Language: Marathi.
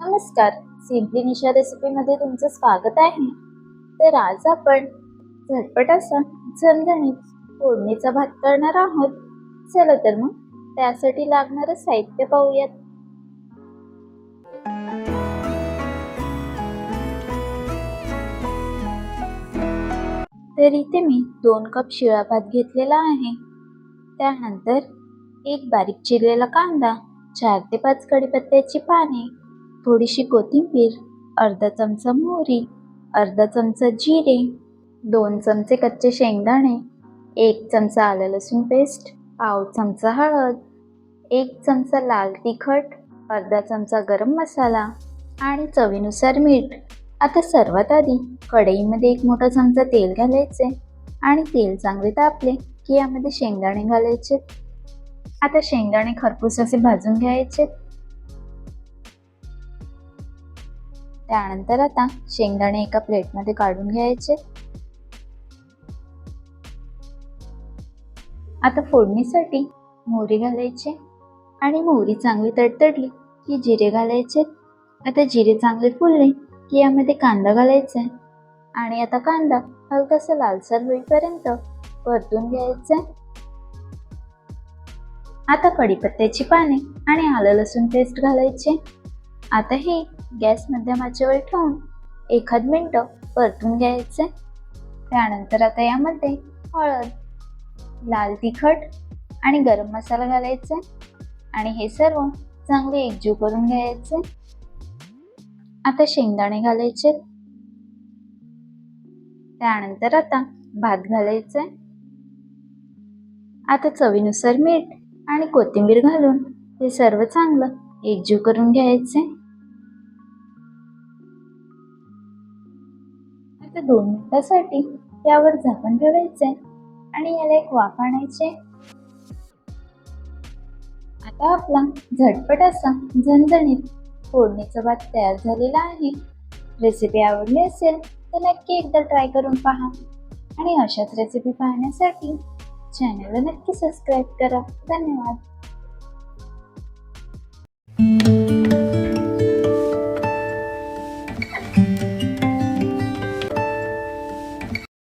नमस्कार. सिम्पली निशा रेसिपीमध्ये तुमचं स्वागत आहे. तर आज आपण झटपट असा झणझणीत फोडणीचा भात करणार आहोत. चला तर मग त्यासाठी लागणारं साहित्य पाहूयात. तर इथे मी दोन कप शिळा भात घेतलेला आहे. त्यानंतर एक बारीक चिरलेला कांदा चार ते पाच कडीपत्त्याची पाने थोडीशी कोथिंबीर अर्धा चमचा मोहरी अर्धा चमचा जिरे दोन चमचे कच्चे शेंगदाणे एक चमचा आलं लसूण पेस्ट पाव चमचा हळद एक चमचा लाल तिखट अर्धा चमचा गरम मसाला आणि चवीनुसार मीठ. आता सर्वात आधी कढईमध्ये एक मोठा चमचा तेल घालायचे आणि तेल चांगले तापले की यामध्ये शेंगदाणे घालायचे. आता शेंगदाणे खरपूस असे भाजून घ्यायचे. त्यानंतर आता शेंगदाणे एका प्लेटमध्ये काढून घ्यायचे. आता फोडणीसाठी मोहरी घालायची आणि मोहरी चांगली तडतडली की जिरे घालायचे. आता जिरे चांगले फुलले की यामध्ये कांदा घालायचा आणि आता कांदा हलकासा लालसर होईपर्यंत परतून घ्यायचा आता कढीपत्त्याची पाने आणि आलं लसूण पेस्ट घालायचे. आता हे गॅस मध्यम आचेवर ठेवून एखाद मिनटं परतून घ्यायचे. त्यानंतर आता यामध्ये हळद लाल तिखट आणि गरम मसाला घालायचे आणि हे सर्व चांगले एकजीव करून घ्यायचे. आता शेंगदाणे घालायचे. त्यानंतर आता भात घालायचा. आता चवीनुसार मीठ आणि कोथिंबीर घालून हे सर्व चांगलं एकजीव करून घ्यायचे. आता दोन मिनिटासाठी यावर झाकण ठेवायचे आणि याला एक वाफ आणायचे. आता आपला झटपट असा झणझणीत फोडणीचा भात तयार झालेला आहे. रेसिपी आवडली असेल तर नक्की एकदा ट्राय करून पहा. आणि अशाच रेसिपी पाहण्यासाठी चॅनलला नक्की सबस्क्राईब करा. धन्यवाद.